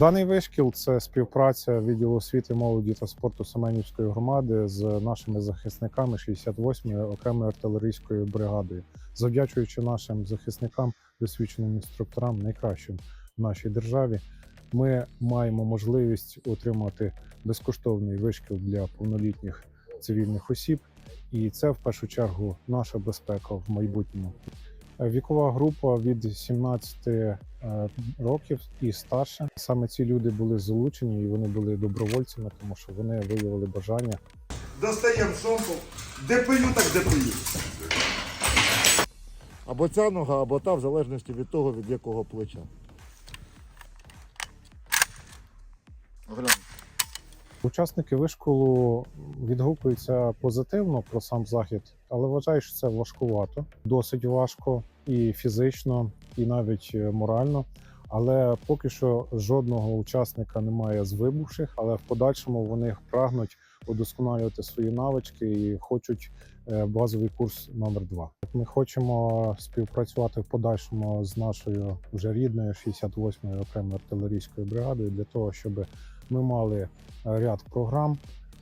Даний вишкіл це співпраця відділу освіти, молоді та спорту Семенівської громади з нашими захисниками 68-ї окремої артилерійської бригадою, завдячуючи нашим захисникам, досвідченим інструкторам, найкращим в нашій державі. Ми маємо можливість отримати безкоштовний вишкіл для повнолітніх цивільних осіб, і це в першу чергу наша безпека в майбутньому. Вікова група від 17 е, років і старше. Саме ці люди були залучені і вони були добровольцями, тому що вони виявили бажання Достаємо шомпол. Де пию, так де пию. Або ця нога, або та, в залежності від того, від якого плеча. Учасники вишколу відгукуються позитивно про сам захід, але вважаю, що це важкувато, досить важко і фізично, і навіть е, морально. Але поки що жодного учасника немає з вибувших, але в подальшому вони прагнуть удосконалювати свої навички і хочуть е, базовий курс номер 2 Ми хочемо співпрацювати в подальшому з нашою вже рідною 68-ю окремою артилерійською бригадою для того, щоб ми мали е, ряд програм,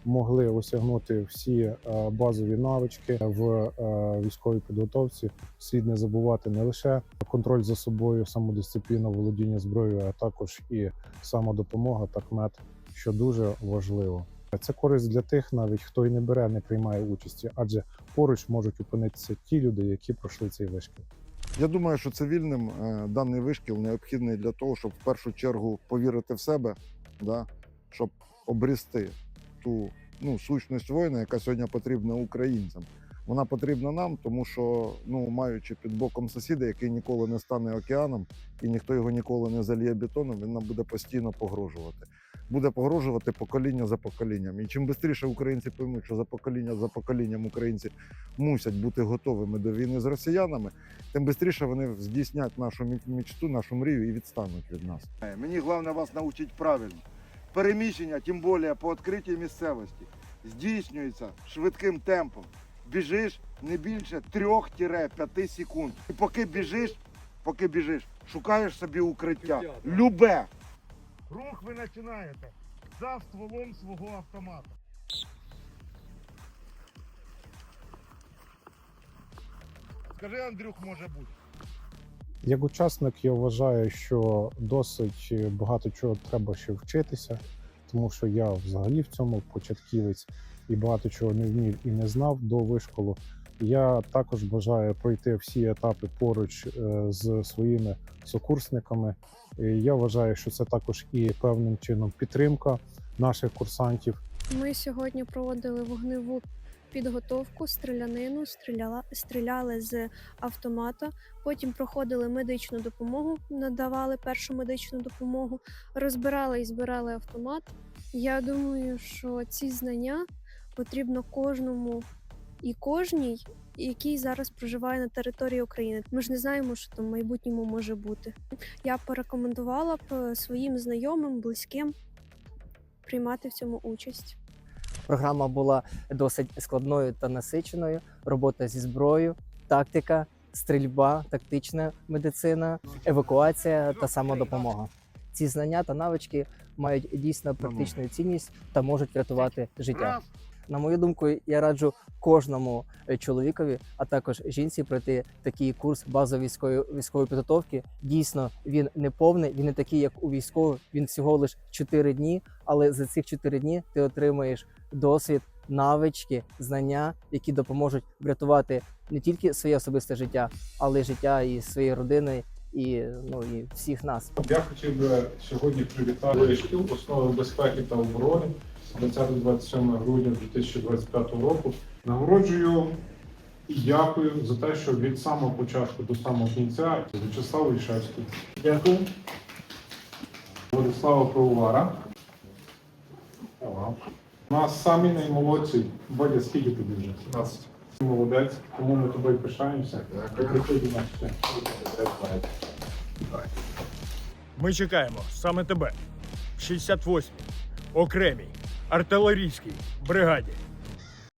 могли осягнути всі е, базові навички в е, військовій підготовці. Слід не забувати не лише контроль за собою, самодисципліна, володіння зброєю, а також і самодопомога та кмет, що дуже важливо. Це користь для тих, навіть хто і не бере, не приймає участі, адже поруч можуть опинитися ті люди, які пройшли цей вишкіл. Я думаю, що цивільним е, даний вишкіл необхідний для того, щоб в першу чергу повірити в себе, да? щоб обрісти ту ну, сущність воїна, яка сьогодні потрібна українцям. Вона потрібна нам, тому що, ну, маючи під боком сусіда, який ніколи не стане океаном і ніхто його ніколи не заліє бетоном, він нам буде постійно погрожувати. Буде погрожувати покоління за поколінням. І чим швидше українці поймуть, що за покоління за поколінням українці мусять бути готовими до війни з росіянами, тим швидше вони здійснять нашу мі- мічту, нашу мрію і відстануть від нас. Мені головне вас навчити правильно. Переміщення, тим більше по відкритій місцевості, здійснюється швидким темпом. Біжиш не більше 3-5 секунд. І поки біжиш, поки біжиш, шукаєш собі укриття. Любе. Рух ви починаєте за стволом свого автомата. Скажи, Андрюх, може бути. Як учасник, я вважаю, що досить багато чого треба ще вчитися, тому що я взагалі в цьому початківець і багато чого не вмів і не знав до вишколу. Я також бажаю пройти всі етапи поруч е, з своїми сокурсниками. Я вважаю, що це також і певним чином підтримка наших курсантів. Ми сьогодні проводили вогневу підготовку, стрілянину, стріляла, стріляли з автомата. Потім проходили медичну допомогу, надавали першу медичну допомогу, розбирали і збирали автомат. Я думаю, що ці знання потрібно кожному і кожній, який зараз проживає на території України. Ми ж не знаємо, що там в майбутньому може бути. Я порекомендувала б своїм знайомим, близьким приймати в цьому участь. Програма була досить складною та насиченою. Робота зі зброєю, тактика, стрільба, тактична медицина, евакуація та самодопомога. Ці знання та навички мають дійсно практичну цінність та можуть врятувати життя. На мою думку, я раджу кожному е, чоловікові, а також жінці пройти такий курс базової військової військової підготовки. Дійсно, він не повний, він не такий, як у військових. Він всього лише 4 дні. Але за цих 4 дні ти отримаєш досвід, навички, знання, які допоможуть врятувати не тільки своє особисте життя, але й життя і своєї родини, і ну і всіх нас. Я хотів би сьогодні привітати шкіл основи безпеки та оборони 20-27 грудня 2025 року. Нагороджую і дякую за те, що від самого початку до самого кінця В'ячеслав Ішевський. Дякую. Владислава Провара. У нас самі наймолодші. Бодя, скільки тобі вже? 17. Молодець, тому ми тобою пишаємося. До нас ще. Ми чекаємо саме тебе в 68-й окремій артилерійській бригаді.